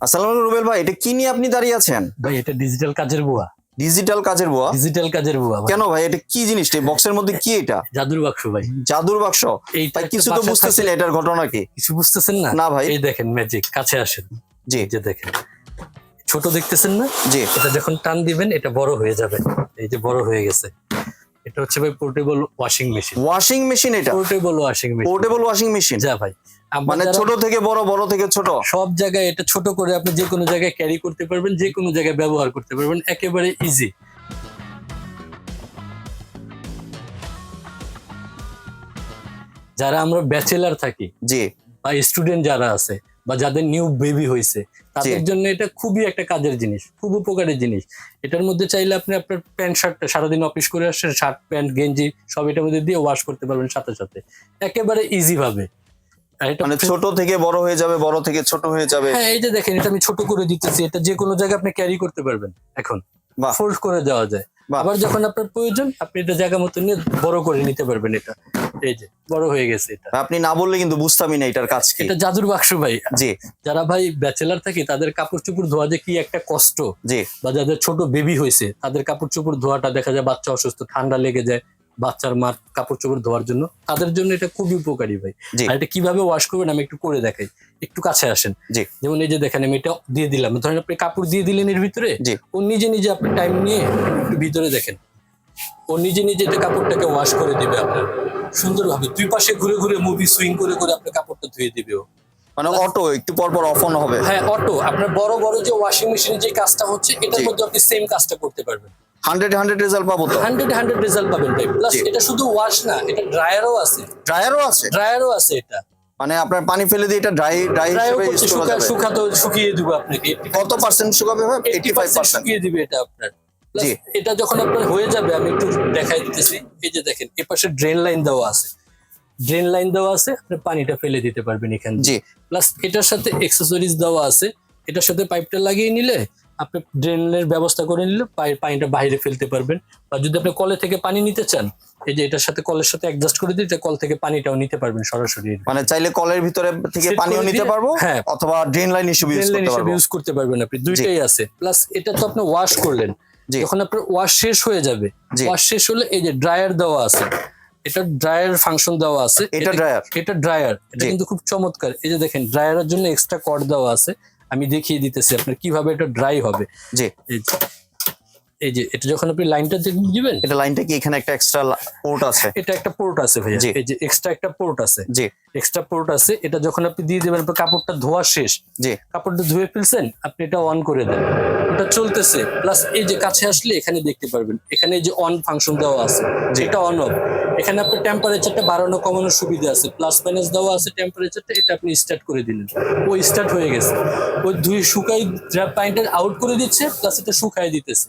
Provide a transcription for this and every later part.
আসসালামু আলাইকুম রুবেল ভাই এটা কি নিয়ে আপনি দাঁড়িয়ে আছেন? ভাই এটা ডিজিটাল কাজের বুয়া। ডিজিটাল কাজের বুয়া? ডিজিটাল কাজের বুয়া কেন ভাই এটা কি জিনিসটা এই বক্সের মধ্যে কি এটা? জাদুর বাক্স ভাই। জাদুর বাক্স? এইটা কিছু তো বাসা বুঝতেছি না এটার ঘটনা কি? কিছু বুঝতেছেন না? না ভাই। এই দেখেন ম্যাজিক কাছে আসেন। জি। যে দেখেন। ছোট দেখতেছেন না? জি। এটা যখন টান দিবেন এটা বড় হয়ে যাবে। এই যে বড় হয়ে গেছে। এটা হচ্ছে ভাই portable washing machine washing machine এটা? Portable washing machine portable washing machine যা ভাই। মানে ছোট থেকে বড় বড় থেকে ছোট? সব জায়গায় এটা ছোট করে আপনি যে কোনো জায়গায় ক্যারি করতে পারবেন যে কোনো জায়গায় ব্যবহার করতে পারবেন। একেবারে ইজি যারা আমরা ব্যাচেলার থাকি জি। বা স্টুডেন্ট যারা আছে বা যাদের নিউ বেবি হয়েছে তাদের জন্য এটা খুবই একটা কাজের জিনিস খুব উপকারের জিনিস। এটার মধ্যে চাইলে আপনি আপনার প্যান্ট শার্টটা সারাদিন অফিস করে আসছেন শার্ট প্যান্ট গেঞ্জি সব এটার মধ্যে দিয়ে ওয়াশ করতে পারবেন সাথে সাথে। একেবারে ইজি ভাবে। আর এটা মানে ছোট থেকে বড় হয়ে যাবে বড় থেকে ছোট হয়ে যাবে। হ্যাঁ এই যে দেখেন এটা আমি ছোট করে দিতেছি এটা যে কোনো জায়গায় আপনি ক্যারি করতে পারবেন এখন। ফোল্ড করে দেওয়া যায়। আবার যখন আপনার প্রয়োজন আপনি এটা জায়গা মতো নিয়ে বড় করে নিতে পারবেন এটা। এই যে বড় হয়ে গেছে এটা। আপনি না বললে কিন্তু বুঝতামই না এটার কাজ কি। এটা জাদুর বাক্স ভাই। জি। যারা ভাই ব্যাচেলার থাকে তাদের কাপড় চোপড় ধোয়া যে কি একটা কষ্ট। জি। বা যাদের ছোট বেবি হয়েছে তাদের কাপড় চোপড় ধোয়াটা দেখা যায় বাচ্চা অসুস্থ ঠান্ডা লেগে যায়। বাচ্চার মার কাপড় চোপড় ধোয়ার জন্য। তাদের জন্য এটা খুবই উপকারী ভাই। আর এটা কীভাবে ওয়াশ করবেন আমি একটু করে দেখাই। একটু কাছে আসেন। যেমন এই যে দেখেন আমি এটা দিয়ে দিলাম। ধরেন আপনি কাপড় দিয়ে দিলেন এর ভিতরে। ও নিজে নিজে আপনি টাইম নিয়ে একটু ভিতরে দেখেন। ও নিজে নিজে এটা কাপড়টাকে ওয়াশ করে দিবে আপনার। সুন্দরভাবে দুই পাশে ঘুরে ঘুরে মুভি সুইং করে করে আপনার কাপড়টা ধুয়ে দিবে ও। মানে অটো একটু পর পর অফ অন হবে। হ্যাঁ অটো আপনার বড় বড় যে ওয়াশিং মেশিনে যে কাজটা হচ্ছে এটার মধ্যে আপনি সেম কাজটা করতে পারবেন। হান্ড্রেড হান্ড্রেড রেজাল্ট পাবো তো? হান্ড্রেড হান্ড্রেড রেজাল্ট পাবেন ভাই। প্লাস এটা শুধু ওয়াশ না এটা ড্রায়ারও আছে। ড্রায়ারও আছে? ড্রায়ারও আছে এটা। মানে আপনার পানি ফেলে দিয়ে এটা ড্রাই ড্রাই হিসেবে শুকাতে শুকিয়ে দিব আপনাকে। কত পার্সেন্ট শুকাবে ভাই? এইটি ফাইভ পার্সেন্ট শুকিয়ে দিবে এটা আপনার। জি। এটা যখন আপনার হয়ে যাবে আমি একটু দেখাই দিতেছি। এই যে দেখেন এ পাশে ড্রেন লাইন দেওয়া আছে। ড্রেন লাইন দেওয়া আছে আপনি পানিটা ফেলে দিতে পারবেন এখান জি। প্লাস এটার সাথে এক্সেসরিজ দেওয়া আছে। এটার সাথে পাইপটা লাগিয়ে নিলে আপনি ড্রেনের ব্যবস্থা করে নিলে পানিটা বাইরে ফেলতে পারবেন। বা যদি আপনি কলে থেকে পানি নিতে চান এই যে এটার সাথে কলের সাথে অ্যাডজাস্ট করে দিতে কল থেকে পানিটাও নিতে পারবেন সরাসরি। মানে চাইলে কলের ভিতরে থেকে পানিও নিতে পারব হ্যাঁ। অথবা ড্রেন লাইন হিসেবে ইউজ ড্রেন লাইন করতে পারব। ইউজ করতে পারবেন আপনি। দুইটাই আছে। প্লাস এটা তো আপনি ওয়াশ করলেন। যখন আপনার ওয়াশ শেষ হয়ে যাবে। ওয়াশ শেষ হলে এই যে ড্রায়ার দেওয়া আছে এটা ড্রায়ার ফাংশন দেওয়া আছে। এটা ড্রায়ার এটা ড্রায়ার এটা কিন্তু খুব চমৎকার। এই যে দেখেন ড্রায়ারের জন্য এক্সট্রা কর্ড দেওয়া আছে। আমি দেখিয়ে দিতেছি আপনার কীভাবে এটা ড্রাই হবে। জি। এই যে এটা যখন আপনি লাইনটা দিবেন। এটা লাইনটা কি এখানে একটা এক্সট্রা পোর্ট আছে? এটা একটা পোর্ট আছে ভাইয়া। এই যে এক্সট্রা একটা পোর্ট আছে। জি। এক্সট্রা পোর্ট আছে এটা যখন আপনি দিয়ে দিবেন কাপড়টা ধোয়া শেষ। জি। কাপড়টা ধুয়ে ফেলছেন আপনি এটা অন করে দেন। ওটা চলতেছে। প্লাস এই যে কাছে আসলে এখানে দেখতে পারবেন। এখানে যে অন ফাংশন দেওয়া আছে। এটা অন অফ এখানে আপনার টেম্পারেচারটা বাড়ানো কমানোর সুবিধা আছে। প্লাস মাইনাস দেওয়া আছে টেম্পারেচারটা এটা আপনি স্টার্ট করে দিলেন। ও স্টার্ট হয়ে গেছে। ওই দুই শুকাই পাইন্টার আউট করে দিচ্ছে প্লাস এটা শুকাই দিতেছে।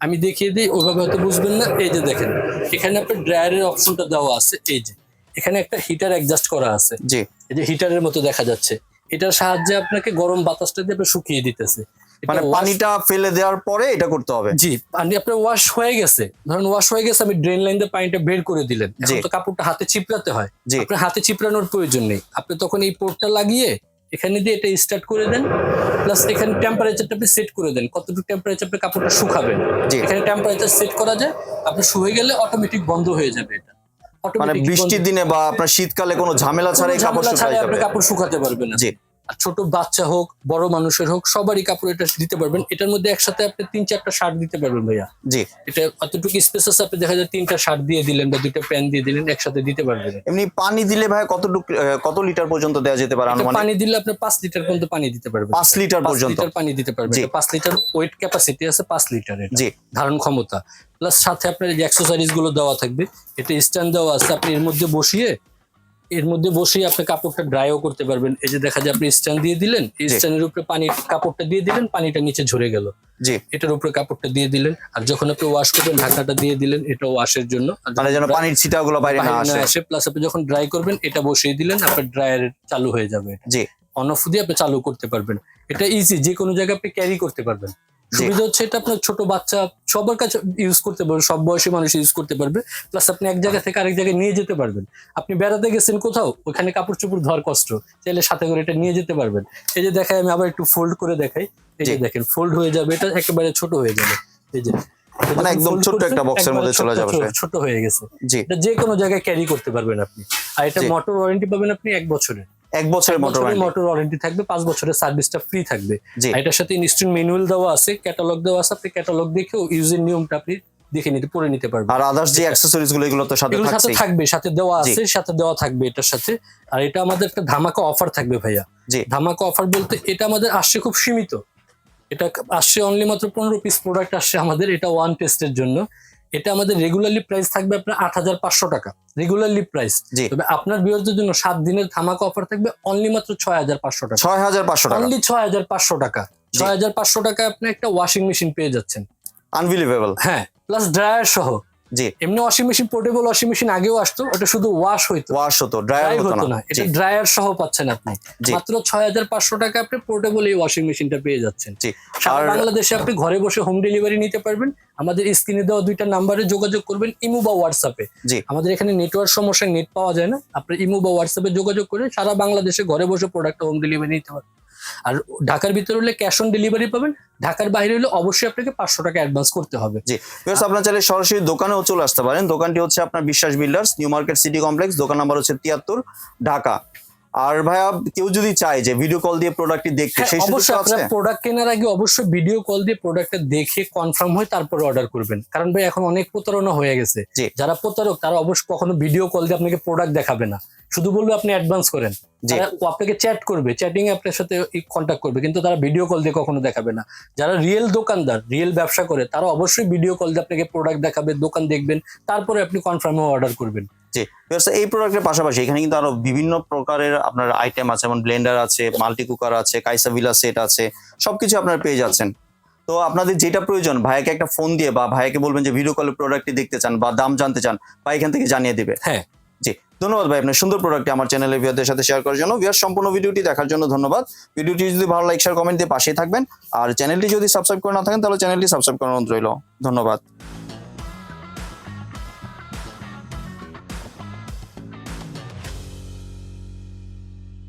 আমি দেখিয়ে দিই ওইভাবে হয়তো বুঝবেন না। এই যে দেখেন এখানে আপনার ড্রায়ারের অপশনটা দেওয়া আছে। এই যে এখানে একটা হিটার অ্যাডজাস্ট করা আছে। জি। এই যে হিটারের মতো দেখা যাচ্ছে। এটার সাহায্যে আপনাকে গরম বাতাসটা দিয়ে শুকিয়ে দিতেছে। মানে পানিটা ফেলে দেওয়ার পরে এটা করতে হবে। জি পানি আপনার ওয়াশ হয়ে গেছে। ধরুন ওয়াশ হয়ে গেছে আমি ড্রেন লাইন দিয়ে পানিটা বের করে দিলেন। এখন তো কাপড়টা হাতে চিপড়াতে হয়। আপনার হাতে চিপড়ানোর প্রয়োজন নেই। আপনি তখন এই পোর্টটা লাগিয়ে এখানে দিয়ে এটা স্টার্ট করে দেন। প্লাস এখানে টেম্পারেচারটা আপনি সেট করে দেন। কতটুকু টেম্পারেচার আপনি কাপড়টা শুকাবেন। এখানে টেম্পারেচার সেট করা যায়। আপনি শুয়ে গেলে অটোমেটিক বন্ধ হয়ে যাবে এটা। মানে বৃষ্টির দিনে বা আপনার শীতকালে কোনো ঝামেলা ছাড়াই কাপড় শুকাতে পারবেন না। ছোট বাচ্চা হোক বড় মানুষের হোক সবারই কাপড় এটা দিতে পারবেন। এটার মধ্যে একসাথে আপনি তিন চারটা শার্ট দিতে পারবেন ভাইয়া। জি। এটা অতটুকু স্পেস আছে আপনি দেখা যায় তিনটা শার্ট দিয়ে দিলেন বা দুইটা প্যান্ট দিয়ে দিলেন একসাথে দিতে পারবেন। এমনি পানি দিলে ভাই কতটুকু কত লিটার পর্যন্ত দেওয়া যেতে পারে আনুমানিক? পানি দিলে আপনি পাঁচ লিটার পর্যন্ত পানি দিতে পারবেন। পাঁচ লিটার পাঁচ পর্যন্ত। লিটার পানি দিতে পারবেন। জি। এটা পাঁচ লিটার ওয়েট ক্যাপাসিটি আছে পাঁচ লিটারের জি। ধারণ ক্ষমতা। প্লাস সাথে আপনার যে অ্যাক্সেসরিজগুলো দেওয়া থাকবে এটা স্ট্যান্ড দেওয়া আছে। আপনি এর মধ্যে বসিয়ে এর মধ্যে বসেই আপনি কাপড়টা ড্রাইও করতে পারবেন। এই যে দেখা যায় আপনি স্ট্যান্ড দিয়ে দিলেন এই। স্ট্যান্ডের উপরে পানি কাপড়টা দিয়ে দিলেন পানিটা নিচে ঝরে গেল। জি। এটার উপরে কাপড়টা দিয়ে দিলেন আর যখন আপনি ওয়াশ করবেন ঢাকাটা দিয়ে দিলেন এটা ওয়াশের জন্য। মানে যেন পানির ছিটাগুলো বাইরে না বাইরে না আসে। প্লাস আপনি যখন ড্রাই করবেন এটা বসিয়ে দিলেন আপনার ড্রায়ার চালু হয়ে যাবে। জি। অন অফ দিয়ে আপনি চালু করতে পারবেন। এটা ইজি যে কোনো জায়গায় আপনি ক্যারি করতে পারবেন। সুবিধা হচ্ছে এটা আপনার ছোট বাচ্চা সবার কাছে ইউজ করতে পারবে সব বয়সী মানুষ ইউজ করতে পারবে। প্লাস আপনি এক জায়গা থেকে আরেক জায়গায় নিয়ে যেতে পারবেন। আপনি বেড়াতে গেছেন কোথাও ওখানে কাপড় চোপড় ধোয়ার কষ্ট চাইলে সাথে করে এটা নিয়ে যেতে পারবেন। এই যে দেখাই আমি আবার একটু ফোল্ড করে দেখাই। এই যে দেখেন ফোল্ড হয়ে যাবে এটা একেবারে ছোট হয়ে যাবে। এই যে মানে একদম করছেন, একটা এর মধ্যে চলে যাবে ছোট- ছোট হয়ে গেছে। জি। এটা যে কোনো জায়গায় ক্যারি করতে পারবেন আপনি। আর এটা মোটর ওয়ারেন্টি পাবেন আপনি এক বছরের। এক বছরের মোটর মোটর ওয়ারেন্টি থাকবে পাঁচ বছরের সার্ভিসটা ফ্রি থাকবে। এটার সাথে ইনস্ট্যান্ট ম্যানুয়াল দেওয়া আছে ক্যাটালগ দেওয়া আছে আপনি ক্যাটালগ দেখেও ইউজের নিয়মটা আপনি দেখে নিতে পড়ে নিতে পারবেন। আর আদার্স যে অ্যাক্সেসরিজগুলো এগুলো তো সাথে সাথে থাকবে সাথে দেওয়া আছে সাথে দেওয়া থাকবে এটার সাথে। আর এটা আমাদের একটা ধামাকা অফার থাকবে ভাইয়া। ধামাকা অফার বলতে এটা আমাদের আসছে খুব সীমিত। এটা আসছে অনলি মাত্র পনেরো পিস প্রোডাক্ট আসছে আমাদের এটা ওয়ান টেস্টের জন্য। এটা আমাদের রেগুলারলি প্রাইস থাকবে আপনার আট হাজার পাঁচশো টাকা। রেগুলারলি প্রাইস তবে আপনার বিয়ের জন্য সাত দিনের ধামাকা অফার থাকবে অনলি মাত্র ছয় হাজার পাঁচশো টাকা। ছয় হাজার পাঁচশো টাকা। অনলি ছয় হাজার পাঁচশো টাকা। ছয় হাজার পাঁচশো টাকায় আপনি একটা ওয়াশিং মেশিন পেয়ে যাচ্ছেন। আনবিলিভেবল হ্যাঁ প্লাস ড্রায়ার সহ। জি। এমনি washing machine portable washing machine আগেও আসতো ওটা শুধু ওয়াশ হইতো। ওয়াশ হতো ড্রায়ার হতো না। এটা ড্রায়ার সহ পাচ্ছেন আপনি। মাত্র ছয় হাজার পাঁচশো টাকা আপনি পোর্টেবল এই ওয়াশিং মেশিনটা পেয়ে যাচ্ছেন। জি। সারা বাংলাদেশে আপনি ঘরে বসে হোম ডেলিভারি নিতে পারবেন। আমাদের স্ক্রিনে দেওয়া দুইটা নাম্বারে যোগাযোগ করবেন ইমো বা হোয়াটসঅ্যাপে। আমাদের এখানে নেটওয়ার্ক সমস্যা নেট পাওয়া যায় না। আপনি ইমো বা হোয়াটসঅ্যাপে যোগাযোগ করে সারা বাংলাদেশে ঘরে বসে প্রোডাক্ট হোম ডেলিভারি নিতে পারবেন। আর ঢাকার ভিতরে হলে ক্যাশ অন ডেলিভারি পাবেন ঢাকার বাইরে হলে অবশ্যই আপনাকে পাঁচশো টাকা অ্যাডভান্স করতে হবে। জি বিকজ আপনার চাইলে সরাসরি দোকানেও চলে আসতে পারেন। দোকানটি হচ্ছে আপনার Biswas builders New Market City Complex দোকান নাম্বার হচ্ছে তিয়াত্তর ঢাকা। আর ভাইয়া কেউ যদি চায় যে ভিডিও কল দিয়ে প্রোডাক্টটি দেখতে হ্যাঁ, সেই অবশ্যই আপনার প্রোডাক্ট কেনার আগে অবশ্যই ভিডিও কল দিয়ে প্রোডাক্টটা দেখে কনফার্ম হয়ে তারপরে অর্ডার করবেন। কারণ ভাই এখন অনেক প্রতারণা হয়ে গেছে। যারা প্রতারক তারা অবশ্যই কখনো ভিডিও কল দিয়ে আপনাকে প্রোডাক্ট দেখাবে না। শুধু বলবে আপনি অ্যাডভান্স করেন। আপনাকে চ্যাট করবে চ্যাটিং এ আপনার সাথে কন্ট্যাক্ট করবে কিন্তু তারা ভিডিও কল দিয়ে কখনো দেখাবে না। যারা রিয়েল দোকানদার রিয়েল ব্যবসা করে তারা অবশ্যই ভিডিও কল দিয়ে আপনাকে প্রোডাক্ট দেখাবে দোকান দেখবেন তারপরে আপনি কনফার্ম অর্ডার করবেন। এই প্রোডাক্টের পাশাপাশি এখানে কিন্তু আরও বিভিন্ন প্রকারের আপনার আইটেম আছে যেমন ব্লেন্ডার আছে মাল্টি কুকার আছে কাইসা ভিলা সেট আছে সবকিছু আপনারা পেয়ে যাচ্ছেন। তো আপনাদের যেটা প্রয়োজন ভাইয়াকে একটা ফোন দিয়ে বা ভাইয়াকে বলবেন যে ভিডিও কলে প্রোডাক্টটি দেখতে চান বা দাম জানতে চান বা এখান থেকে জানিয়ে দিবে। হ্যাঁ। জি। ধন্যবাদ ভাই আপনার সুন্দর প্রোডাক্টটি আমার চ্যানেলে ভিওদের সাথে শেয়ার করার জন্য। ভিওর সম্পূর্ণ ভিডিওটি দেখার জন্য ধন্যবাদ। ভিডিওটি যদি ভালো লাইক শেয়ার কমেন্ট দিয়ে পাশেই থাকবেন। আর চ্যানেলটি যদি সাবস্ক্রাইব করে না থাকেন, তাহলে চ্যানেলটি সাবস্ক্রাইব অনুরোধ রইল। ধন্যবাদ।